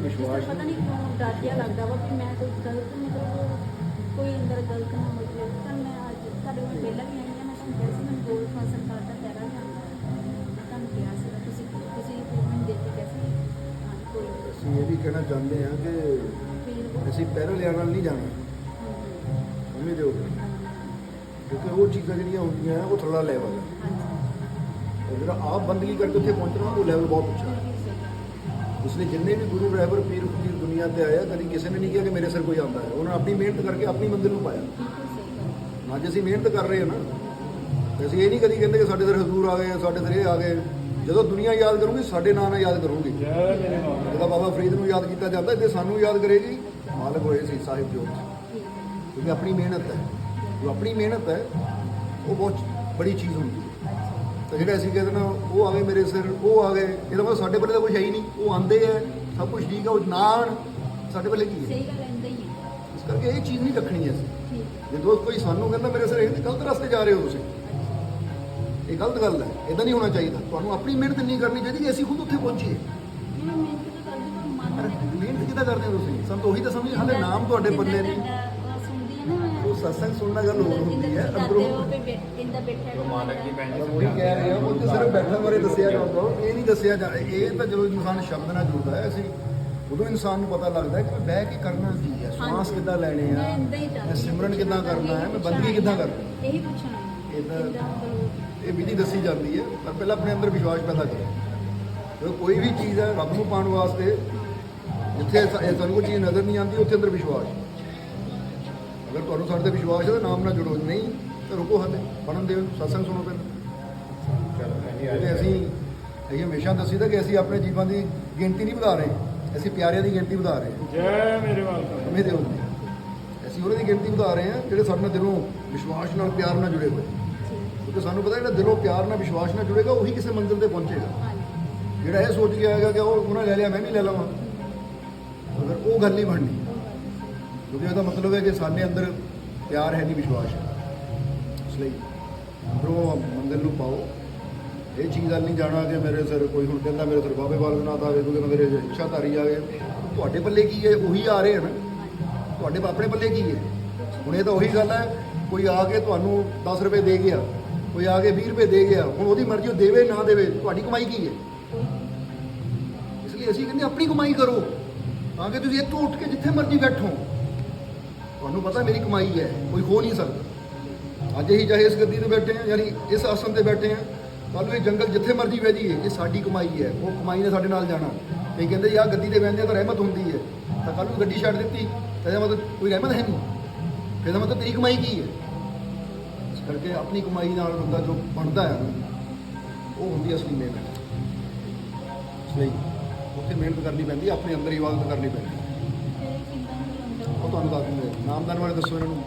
ਵਿਸ਼ਵਾਸ ਤਰ੍ਹਾਂ ਪਤਾ ਨਹੀਂ ਕਿਉਂ ਡਰ ਜਿਹਾ ਲੱਗਦਾ ਵਾ ਕਿ ਮੈਂ ਕੋਈ ਗਲਤ ਮਤਲਬ ਕੋਈ ਅੰਦਰ ਗਲਤ ਨਾ ਹੋ ਜਾਵੇ ਤਾਂ ਮੈਂ ਅੱਜ ਤੁਹਾਡੇ ਕੋਲ ਪਹਿਲਾਂ ਵੀ ਆਈ ਹਾਂ ਮੈਂ ਤੁਹਾਨੂੰ ਕਿਹਾ ਸੀ ਮੈਨੂੰ ਗੋਲ ਫਾਸਲ ਕਾਰਡ ਦਾ ਪੈਰਾ ਜਾਂਦਾ ਮੈਂ ਤੁਹਾਨੂੰ ਕਿਹਾ ਸੀ ਤੁਸੀਂ ਤੁਸੀਂ ਟ੍ਰੀਟਮੈਂਟ ਦੇ ਕੇ ਕਿਹਾ ਸੀ। ਹਾਂ ਕੋਈ ਨਹੀਂ। ਅਸੀਂ ਇਹ ਵੀ ਕਹਿਣਾ ਚਾਹੁੰਦੇ ਹਾਂ ਕਿ ਅਸੀਂ ਪੈਰਲ ਲਿਆਉਣ ਨਾਲ ਨਹੀਂ ਜਾਣਾ। ਸਮਝਦੇ ਦਿਓ ਕਿਉਂਕਿ ਉਹ ਚੀਜ਼ਾਂ ਜਿਹੜੀਆਂ ਹੁੰਦੀਆਂ ਉਹ ਥੋੜਾ ਲੈਵਲ ਹੈ ਜਿਹੜਾ ਆਪ ਬੰਦਗੀ ਕਰਕੇ ਉੱਥੇ ਪਹੁੰਚਣਾ ਉਹ ਲੈਵਲ ਬਹੁਤ ਉੱਚਾ ਹੈ ਇਸ ਲਈ ਜਿੰਨੇ ਵੀ ਗੁਰੂ ਰਹਿਬਰ ਪੀਰ ਫਕੀਰ ਦੁਨੀਆ ਤੇ ਆਇਆ ਕਦੀ ਕਿਸੇ ਨੇ ਨਹੀਂ ਕਿਹਾ ਕਿ ਮੇਰੇ ਸਿਰ ਕੋਈ ਆਉਂਦਾ ਹੈ। ਉਹਨਾਂ ਆਪਣੀ ਮਿਹਨਤ ਕਰਕੇ ਆਪਣੀ ਮੰਜ਼ਿਲ ਨੂੰ ਪਾਇਆ। ਅੱਜ ਅਸੀਂ ਮਿਹਨਤ ਕਰ ਰਹੇ ਹਾਂ ਨਾ। ਅਸੀਂ ਇਹ ਨਹੀਂ ਕਦੀ ਕਹਿੰਦੇ ਕਿ ਸਾਡੇ ਸਿਰ ਹਜ਼ੂਰ ਆ ਗਏ ਸਾਡੇ ਸਿਰ ਇਹ ਆ ਗਏ। ਜਦੋਂ ਦੁਨੀਆ ਯਾਦ ਕਰੂਗੀ ਸਾਡੇ ਨਾਂ ਨਾਲ ਯਾਦ ਕਰੂਗੀ। ਜੈ ਮੇਰੇ ਬਾਬਾ ਜਦੋਂ ਬਾਬਾ ਫਰੀਦ ਨੂੰ ਯਾਦ ਕੀਤਾ ਜਾਂਦਾ ਤੇ ਸਾਨੂੰ ਯਾਦ ਕਰੇਗੀ ਮਾਲਕ ਹੋਏ ਸੀ ਸਾਹਿਬ ਜੋਤ ਕਿਉਂਕਿ ਆਪਣੀ ਮਿਹਨਤ ਹੈ। ਜੋ ਆਪਣੀ ਮਿਹਨਤ ਹੈ ਉਹ ਬਹੁਤ ਬੜੀ ਚੀਜ਼ ਹੁੰਦੀ ਹੈ। ਤਾਂ ਜਿਹੜਾ ਅਸੀਂ ਕਹਿੰਦੇ ਨਾ ਉਹ ਆ ਗਏ ਮੇਰੇ ਸਿਰ ਉਹ ਆ ਗਏ। ਇਹਦਾ ਮਤਲਬ ਸਾਡੇ ਪੱਲੇ ਤਾਂ ਕੁਝ ਹੈ ਹੀ ਨਹੀਂ। ਉਹ ਆਂਦੇ ਆ ਸਭ ਕੁਝ ਠੀਕ ਹੈ ਉਹ ਨਾ ਆਉਣ ਸਾਡੇ ਪੱਲੇ ਕੀ ਹੈ? ਸਹੀ ਗੱਲ ਇੰਦਾ ਹੀ ਹੈ। ਇਸ ਕਰਕੇ ਇਹ ਚੀਜ਼ ਨਹੀਂ ਰੱਖਣੀ ਹੈ ਅਸੀਂ। ਠੀਕ ਜੇ ਦੋਸਤ ਕੋਈ ਸਾਨੂੰ ਕਹਿੰਦਾ ਮੇਰੇ ਸਿਰ ਇਹ ਤੇ ਗਲਤ ਰਸਤੇ ਜਾ ਰਹੇ ਹੋ ਤੁਸੀਂ। ਇਹ ਗਲਤ ਗੱਲ ਹੈ। ਇਦਾਂ ਨਹੀਂ ਹੋਣਾ ਚਾਹੀਦਾ। ਤੁਹਾਨੂੰ ਆਪਣੀ ਮਿਹਨਤ ਨਹੀਂ ਕਰਨੀ ਚਾਹੀਦੀ ਕਿ ਅਸੀਂ ਖੁਦ ਉੱਥੇ ਪਹੁੰਚੀਏ। ਮੈਂ ਮਿਹਨਤ ਕਰਦੀ ਪਰ ਮਨ ਮਿਹਨਤ ਕਿੱਦਾਂ ਕਰਦੇ ਹੋ ਤੁਸੀਂ? ਸਾਨੂੰ ਤਾਂ ਉਹੀ ਤਾਂ ਸਮਝ ਹਾਲੇ ਨਾਮ ਤੁਹਾਡੇ ਪੱਲੇ ਨਹੀਂ। ਸਤਸੰਗ ਸੁਣਨਾ ਗੱਲ ਹੋਰ ਹੁੰਦੀ ਹੈ ਅੰਦਰੋਂ ਇੰਦਾ ਬੈਠਾ ਗੁਰੂ ਮਾਲਕ ਜੀ ਭੈਣ ਜੀ ਉਹੀ ਕਹਿ ਰਹੇ ਆ ਉਹ ਤੇ ਸਿਰਫ ਬੈਠਣ ਬਾਰੇ ਦੱਸਿਆ ਜਾਂਦਾ ਇਹ ਨਹੀਂ ਦੱਸਿਆ ਜਾ ਇਹ ਤਾਂ ਜਦੋਂ ਇਨਸਾਨ ਸ਼ਬਦ ਨਾਲ ਜੁੜਦਾ ਹੈ ਅਸੀਂ ਉਦੋਂ ਇਨਸਾਨ ਨੂੰ ਪਤਾ ਲੱਗਦਾ ਹੈ ਕਿ ਬਹਿ ਕੇ ਕਰਨਾ ਕੀ ਹੈ ਹਾਂਜੀ। ਕਿੱਦਾਂ ਲੈਣੇ ਆ ਮੈਂ ਸਿਮਰਨ ਕਿੱਦਾਂ ਕਰਨਾ ਹੈ ਮੈਂ ਬੰਦਗੀ ਕਿੱਦਾਂ ਕਰਨੀ ਇਹੀ ਪੁੱਛਣਾ ਹੈ ਇਹਦਾ- ਇੰਦਾ ਮਤਲਬ ਇਹ ਵਿਧੀ ਦੱਸੀ ਜਾਂਦੀ ਹੈ ਪਰ ਪਹਿਲਾਂ ਆਪਣੇ ਅੰਦਰ ਵਿਸ਼ਵਾਸ ਪੈਦਾ ਕਰੋ। ਜਦੋਂ ਕੋਈ ਵੀ ਚੀਜ਼ ਹੈ ਰੱਬ ਨੂੰ ਪਾਉਣ ਵਾਸਤੇ ਜਿੱਥੇ ਇਹ ਤੁਹਾਨੂੰ ਕੋਈ ਚੀਜ਼ ਨਜ਼ਰ ਨਹੀਂ ਆਉਂਦੀ ਉੱਥੇ ਅੰਦਰ ਵਿਸ਼ਵਾਸ। ਅਗਰ ਤੁਹਾਨੂੰ ਸਾਡੇ ਤੇ ਵਿਸ਼ਵਾਸ ਹੈ ਤਾਂ ਨਾਮ ਨਾਲ ਜੁੜੋ ਨਹੀਂ ਤਾਂ ਰੁਕੋ ਹਾਲੇ ਪੜਨ ਦਿਓ ਸਤਸੰਗ ਸੁਣੋ ਪਹਿਲਾਂ। ਤੇ। ਅਸੀਂ ਇਹ ਹਮੇਸ਼ਾ ਦੱਸੀਦਾ ਕਿ ਅਸੀਂ ਆਪਣੇ ਜੀਵਾਂ ਦੀ ਗਿਣਤੀ ਨਹੀਂ ਵਧਾ ਰਹੇ ਅਸੀਂ ਪਿਆਰਿਆਂ ਦੀ ਗਿਣਤੀ ਵਧਾ ਰਹੇ ਜੈ ਮੇਰੇ ਬਾਬਾ ਸਮਝਦੇ ਹੋ ਅਸੀਂ ਉਹਨਾਂ ਦੀ ਗਿਣਤੀ ਵਧਾ ਰਹੇ ਹਾਂ ਜਿਹੜੇ ਸਾਡੇ ਨਾਲ ਦਿਲੋਂ ਵਿਸ਼ਵਾਸ ਨਾਲ ਪਿਆਰ ਨਾਲ ਜੁੜੇ ਹੋਏ। ਕਿਉਂਕਿ ਸਾਨੂੰ ਪਤਾ ਜਿਹੜਾ ਦਿਲੋਂ ਪਿਆਰ ਨਾਲ ਵਿਸ਼ਵਾਸ ਨਾਲ ਜੁੜੇਗਾ ਉਹੀ ਕਿਸੇ ਮੰਜ਼ਿਲ ਤੇ ਪਹੁੰਚੇਗਾ। ਜਿਹੜਾ ਇਹ ਸੋਚ ਕੇ ਆਏਗਾ ਕਿ ਉਹ ਉਹਨਾਂ ਲੈ ਲਿਆ ਮੈਂ ਵੀ ਲੈ ਲਵਾਂ। ਅਗਰ ਉਹ ਗੱਲ ਨਹੀਂ ਬਣਨੀ ਕਿਉਂਕਿ ਇਹਦਾ ਮਤਲਬ ਹੈ ਕਿ ਸਾਡੇ ਅੰਦਰ ਪਿਆਰ ਹੈ ਨਹੀਂ, ਵਿਸ਼ਵਾਸ ਹੈ। ਇਸ ਲਈ ਅੰਦਰੋਂ ਮੰਦਰ ਨੂੰ ਪਾਓ। ਇਹ ਚੀਜ਼ ਵੱਲ ਨਹੀਂ ਜਾਣਾ ਕਿ ਮੇਰੇ ਸਿਰ ਕੋਈ ਹੁਣ ਕਹਿੰਦਾ ਮੇਰੇ ਸਿਰ ਬਾਬੇ ਬਾਲ ਬਣਾ ਆਵੇ ਕਿਉਂਕਿ ਮੇਰੇ ਇੱਛਾਧਾਰੀ ਆ ਗਏ ਤੁਹਾਡੇ ਪੱਲੇ ਕੀ ਹੈ? ਉਹੀ ਆ ਰਹੇ ਹਨ। ਤੁਹਾਡੇ ਆਪਣੇ ਪੱਲੇ ਕੀ ਹੈ? ਹੁਣ ਇਹ ਤਾਂ ਉਹੀ ਗੱਲ ਹੈ, ਕੋਈ ਆ ਕੇ ਤੁਹਾਨੂੰ 10 ਰੁਪਏ ਦੇ ਗਿਆ, ਕੋਈ ਆ ਕੇ 20 ਰੁਪਏ ਦੇ ਗਿਆ, ਹੁਣ ਉਹਦੀ ਮਰਜ਼ੀ ਉਹ ਦੇਵੇ, ਨਾ ਦੇਵੇ, ਤੁਹਾਡੀ ਕਮਾਈ ਕੀ ਹੈ? ਇਸ ਲਈ ਅਸੀਂ ਕਹਿੰਦੇ ਆਪਣੀ ਕਮਾਈ ਕਰੋ। ਤਾਂ ਕਿ ਤੁਸੀਂ ਇੱਥੋਂ ਉੱਠ ਕੇ ਜਿੱਥੇ ਮਰਜ਼ੀ ਬੈਠੋ। ਤੁਹਾਨੂੰ ਪਤਾ ਮੇਰੀ ਕਮਾਈ ਹੈ, ਕੋਈ ਖੋ ਨਹੀਂ ਸਕਦਾ। ਅੱਜ ਅਸੀਂ ਚਾਹੇ ਇਸ ਗੱਦੀ ਤੇ ਬੈਠੇ ਹਾਂ, ਯਾਨੀ ਇਸ ਆਸਨ ਤੇ ਬੈਠੇ ਹਾਂ ਕੱਲ ਨੂੰ ਇਹ ਜੰਗਲ ਜਿੱਥੇ ਮਰਜ਼ੀ ਬਹਿ ਜਾਈਏ, ਇਹ ਸਾਡੀ ਕਮਾਈ ਹੈ, ਉਹ ਕਮਾਈ ਨੇ ਸਾਡੇ ਨਾਲ ਜਾਣਾ। ਕਈ ਕਹਿੰਦੇ ਯਾਰ ਗੱਦੀ ਤੇ ਬਹਿੰਦੇ ਆ ਤਾਂ ਰਹਿਮਤ ਹੁੰਦੀ ਹੈ। ਤਾਂ ਕੱਲ ਨੂੰ ਗੱਡੀ ਛੱਡ ਦਿੱਤੀ, ਤਾਂ ਇਹਦਾ ਮਤਲਬ ਕੋਈ ਰਹਿਮਤ ਹੈ ਨਹੀਂ। ਫਿਰ ਇਹਦਾ ਮਤਲਬ ਤੇਰੀ ਕਮਾਈ ਕੀ ਹੈ? ਇਸ ਕਰਕੇ ਆਪਣੀ ਕਮਾਈ ਨਾਲ ਬੰਦਾ ਜੋ ਬਣਦਾ ਹੈ, ਉਹ ਹੁੰਦੀ ਹੈ ਅਸਲੀ ਮਿਹਨਤ। ਇਸ ਉੱਥੇ ਮਿਹਨਤ ਕਰਨੀ ਪੈਂਦੀ, ਆਪਣੇ ਅੰਦਰ ਹੀ ਇਬਾਦਤ ਕਰਨੀ ਪੈਂਦੀ। ਹੈ ਫਿਰ ਉਹ ਤੁਹਾਨੂੰ ਦੱਸ ਦਿੰਦੇ ਨਾਮਦਾਨ ਵਾਲੇ ਦੱਸੋ ਇਹਨਾਂ ਨੂੰ